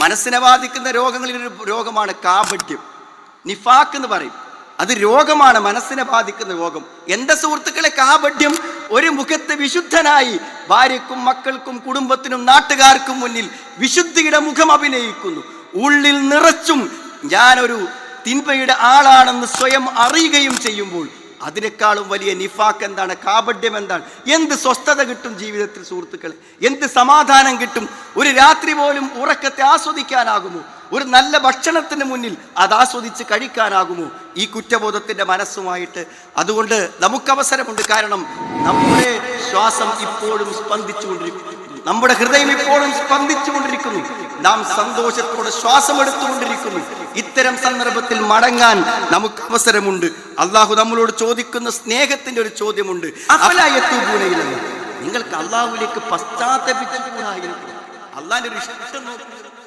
മനസ്സിനെ ബാധിക്കുന്ന രോഗങ്ങളിൽ ഒരു രോഗമാണ് കാപഠ്യം നിഫാക്ക് എന്ന് പറയും. അത് രോഗമാണ് മനസ്സിനെ ബാധിക്കുന്ന രോഗം. എന്റെ സുഹൃത്തുക്കളെ കാപഠ്യം ഒരു മുഖത്ത് വിശുദ്ധനായി ഭാര്യക്കും മക്കൾക്കും കുടുംബത്തിനും നാട്ടുകാർക്കും മുന്നിൽ വിശുദ്ധിയുടെ മുഖം അഭിനയിക്കുന്നു. ഉള്ളിൽ നിറച്ചും ഞാനൊരു തിന്മയുടെ ആളാണെന്ന് സ്വയം അറിയുകയും ചെയ്യുമ്പോൾ അതിനേക്കാളും വലിയ നിഫാക്ക് എന്താണ്? കാപഡ്യം എന്താണ്? എന്ത് സ്വസ്ഥത കിട്ടും ജീവിതത്തിൽ സുഹൃത്തുക്കളെ? എന്ത് സമാധാനം കിട്ടും? ഒരു രാത്രി പോലും ഉറക്കത്തെ ആസ്വദിക്കാനാകുമോ? ഒരു നല്ല ഭക്ഷണത്തിന് മുന്നിൽ അത് ആസ്വദിച്ച് കഴിക്കാനാകുമോ? ഈ കുറ്റബോധത്തിന്റെ മനസ്സുമായിട്ട് അതുകൊണ്ട് നമുക്ക് അവസരമുണ്ട് കാരണം നമ്മുടെ ശ്വാസം ഇപ്പോഴും സ്പന്ദിച്ചുകൊണ്ടിരിക്കുന്നു. നമ്മുടെ ഹൃദയം ഇപ്പോഴും സ്പന്ദിച്ചുകൊണ്ടിരിക്കുന്നു. നാം സന്തോഷത്തോടെ ശ്വാസമെടുത്തുകൊണ്ടിരിക്കുന്നു. ഇത്തരം സന്ദർഭത്തിൽ മടങ്ങാൻ നമുക്ക് അവസരമുണ്ട്. അള്ളാഹു നമ്മളോട് ചോദിക്കുന്ന സ്നേഹത്തിന്റെ ഒരു ചോദ്യമുണ്ട്. നിങ്ങൾക്ക് അള്ളാഹുലേക്ക് പശ്ചാത്തപിച്ചുകൂടായിരുന്നു അള്ളാഹിന്റെ ഒരു ഇഷ്ടം നോക്കുന്നത്